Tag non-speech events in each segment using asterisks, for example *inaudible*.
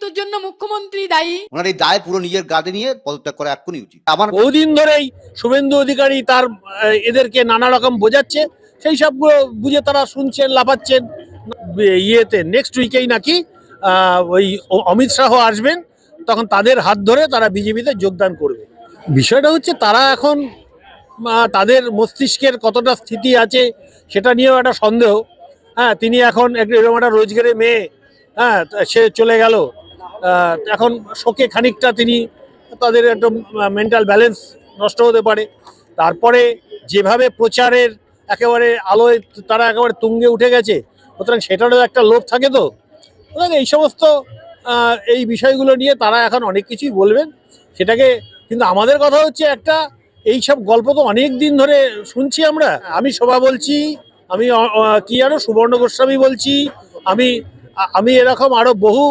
মৃত্যুর জন্য মুখ্যমন্ত্রী দায়ী। ওনার এই দায় পুরো নিজের গাদে নিয়ে পদত্যাগ করা এক্ষুনি উচিত। আমার বহুদিন ধরেই শুভেন্দু অধিকারী তার এদেরকে নানা রকম বোঝাচ্ছে। সেই সবগুলো বুঝে তারা শুনছেন লাফাচ্ছেন। ইয়েতে নেক্সট উইকেই নাকি ওই অমিত শাহ আসবেন। তখন তাদের হাত ধরে তারা বিজেপিতে যোগদান করবে। বিষয়টা হচ্ছে তারা এখন তাদের মস্তিষ্কের কতটা স্থিতি আছে সেটা নিয়েও একটা সন্দেহ। হ্যাঁ তিনি এখন এক- এরকম একটা রোজগারে মেয়ে হ্যাঁ সে চলে গেল। এখন শোকে খানিকটা তিনি তাদের একটা মেন্টাল ব্যালেন্স নষ্ট হতে পারে। তারপরে যেভাবে প্রচারের একেবারে আলোয় তারা একেবারে তুঙ্গে উঠে গেছে, সুতরাং সেটারও একটা লোভ থাকে তো? এই সমস্ত এই বিষয়গুলো নিয়ে তারা এখন অনেক কিছুই বলবেন। সেটাকে কিন্তু আমাদের কথা হচ্ছে একটা, এই সব গল্প তো অনেক দিন ধরে শুনছি আমরা। আমি শোভা বলছি, আমি কি আরও সুবর্ণ গোস্বামী বলছি, আমি আমি এরকম আরও বহু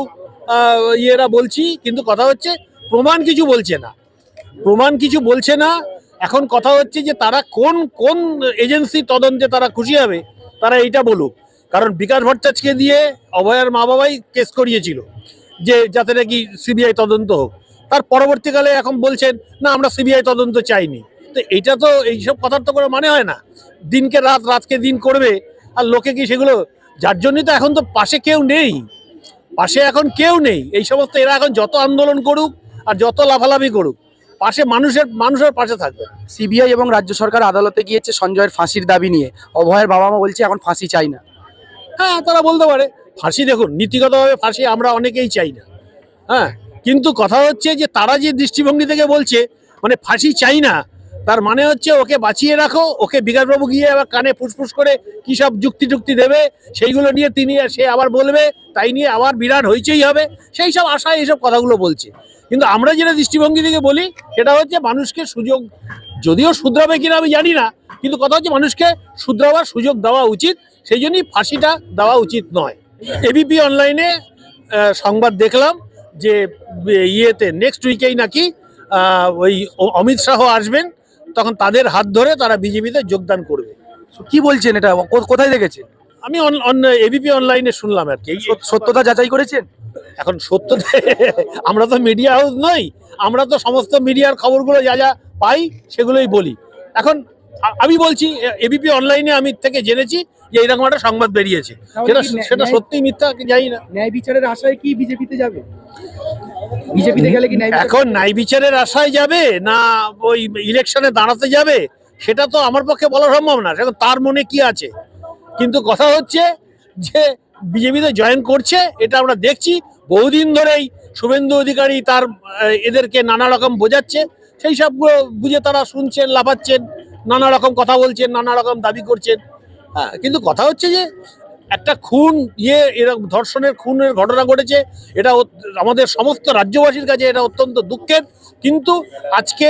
ইয়েরা বলছি, কিন্তু কথা হচ্ছে প্রমাণ কিছু বলছে না। প্রমাণ কিছু বলছে না। এখন কথা হচ্ছে যে তারা কোন কোন এজেন্সি তদন্তে তারা খুশি হবে, তারা এইটা বলুক। কারণ বিকাশ ভট্টাচার্যকে দিয়ে অভয়ার মা বাবাই কেস করিয়েছিল যে যাতে নাকি সিবিআই তদন্ত হোক। তার পরবর্তীকালে এখন বলছেন, না, আমরা সিবিআই তদন্ত চাইনি। তো এইটা তো এইসব কথার তো কোনো মানে হয় না। দিনকে রাত, রাতকে দিন করবে, আর লোকে কি সেগুলো, যার জন্যই তো এখন তো পাশে কেউ নেই। পাশে এখন কেউ নেই। এই সমস্ত এরা এখন যত আন্দোলন করুক আর যত লাভালাভি করুক পাশে মানুষের মানুষের পাশে থাকবে। সিবিআই এবং রাজ্য সরকার আদালতে গিয়েছে সঞ্জয়ের ফাঁসির দাবি নিয়ে। অভয়ের বাবা মা বলছে এখন ফাঁসি চাই না। হ্যাঁ তারা বলতে পারে ফাঁসি দেখুন নীতিগতভাবে ফাঁসি আমরা অনেকেই চাই না। হ্যাঁ কিন্তু কথা হচ্ছে যে তারা যে দৃষ্টিভঙ্গি থেকে বলছে মানে ফাঁসি চাই না তার মানে হচ্ছে ওকে বাঁচিয়ে রাখো, ওকে বিকাশবাবু গিয়ে আবার কানে ফুসফুস করে কী সব যুক্তি টুক্তি দেবে, সেইগুলো নিয়ে তিনি সে আবার বলবে, তাই নিয়ে আবার বিরাট হইচই হবে, সেই সব আশায় এইসব কথাগুলো বলছে। কিন্তু আমরা যেটা দৃষ্টিভঙ্গি থেকে বলি, সেটা হচ্ছে মানুষকে সুযোগ, যদিও শুধরাবে কিনা আমি জানি না, কিন্তু কথা হচ্ছে মানুষকে শুধরাবার সুযোগ দেওয়া উচিত, সেই জন্যই ফাঁসিটা দেওয়া উচিত নয়। এবিপি অনলাইনে সংবাদ দেখলাম যে, ইয়েতে নেক্সট উইকেই নাকি ওই অমিত শাহ আসবেন তখন তাদের হাত ধরে তারা বিজেপিতে যোগদান করবে। কি বলছেন এটা? কো- কোথায় দেখেছেন? আমি এবিপি অনলাইনে শুনলাম আর কি। এই- সত্যতা যাচাই করেছেন? এখন সত্য *laughs* আমরা তো মিডিয়া হাউস নই। আমরা তো সমস্ত মিডিয়ার খবরগুলো যা যা পাই সেগুলোই বলি। এখন আ- আমি বলছি এবিপি অনলাইনে আমি থেকে জেনেছি যে এরকম একটা সংবাদ বেরিয়েছে। সেটা সেটা সত্যি মিথ্যা কি জানি না। ন্যায় বিচারের আশায় কি বিজেপিতে যাবে? এখন ন্যায় বিচারের আশায় যাবে না ওই ইলেকশনে দাঁড়াতে যাবে, সেটা তো আমার পক্ষে বলা সম্ভব না। এখন তার মনে কি আছে? কিন্তু কথা হচ্ছে যে বিজেপিতে জয়েন করছে, এটা আমরা দেখছি। বহুদিন ধরেই শুভেন্দু অধিকারী তার এদেরকে নানা রকম বোঝাচ্ছে, সেই সবগুলো বুঝে তারা শুনছেন, লাফাচ্ছেন, নানা রকম কথা বলছেন, নানা রকম দাবি করছেন। হ্যাঁ কিন্তু কথা হচ্ছে যে একটা খুন ইয়ে এরকম ধর্ষণের খুনের ঘটনা ঘটেছে, এটা আমাদের সমস্ত রাজ্যবাসীর কাছে এটা অত্যন্ত দুঃখের। কিন্তু আজকে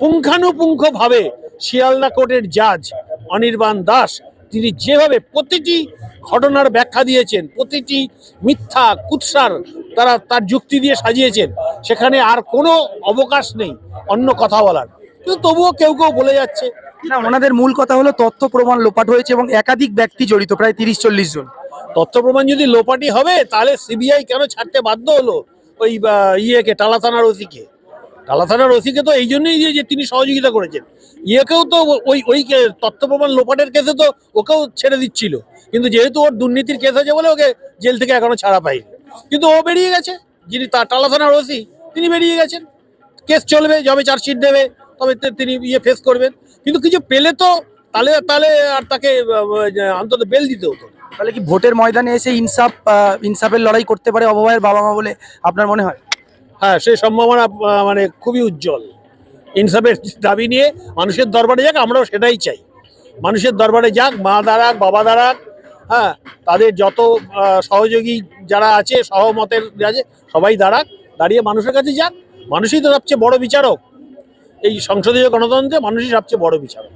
পুঙ্খানুপুঙ্খভাবে শিয়ালদা কোর্টের জাজ অনির্বাণ দাস, তিনি যেভাবে প্রতিটি ঘটনার ব্যাখ্যা দিয়েছেন, প্রতিটি মিথ্যা, কুৎসার তারা তার যুক্তি দিয়ে সাজিয়েছেন, সেখানে আর কোনো অবকাশ নেই, অন্য কথা বলার। কিন্তু তবুও কেউ কেউ বলে যাচ্ছে ওনাদের মূল কথা হলো তথ্য প্রমাণ লোপাট হয়েছে এবং একাধিক ব্যক্তি জড়িত, প্রায় তিরিশ চল্লিশ জন। তথ্য প্রমাণ যদি লোপাটি হবে, তাহলে সিবিআই কেন ছাড়তে বাধ্য হলো ওই ইয়েকে টালা থানার ওসিকে? টালা থানার ওসিকে তো এই জন্যই যে- তিনি সহযোগিতা করেছেন। ইয়েকেও তো ওই ওই তথ্য প্রমাণ লোপাটের কেসে তো ওকেও ছেড়ে দিচ্ছিল। কিন্তু যেহেতু ওর দুর্নীতির কেস আছে বলে ওকে জেল থেকে এখনও ছাড়া পায়নি। কিন্তু ও বেরিয়ে গেছে। যিনি তা- টালা থানার ওসি, তিনি বেরিয়ে গেছেন। কেস চলবে যবে চার্জশিট দেবে, তবে তিনি ইয়ে ফেস করবেন। কিন্তু কিছু পেলে তো তাহলে তাহলে আর তাকে অন্তত বেল দিতে হতো। তাহলে কি ভোটের ময়দানে এসে ইনসাফ ইনসাফের লড়াই করতে পারে অভয়ের বাবা মা বলে আপনার মনে হয়? হ্যাঁ সেই সম্ভাবনা মানে খুবই উজ্জ্বল। ইনসাফের দাবি নিয়ে মানুষের দরবারে যাক আমরাও সেটাই চাই। মানুষের দরবারে যাক মা দাঁড়াক বাবা দাঁড়াক হ্যাঁ তাদের যত সহযোগী যারা আছে সহমতের আছে সবাই দাঁড়াক দাঁড়িয়ে মানুষের কাছে যাক। মানুষই তো সবচেয়ে বড় বিচারক। এই সংসদীয় গণতন্ত্রে মানুষই সবচেয়ে বড় বিচারক।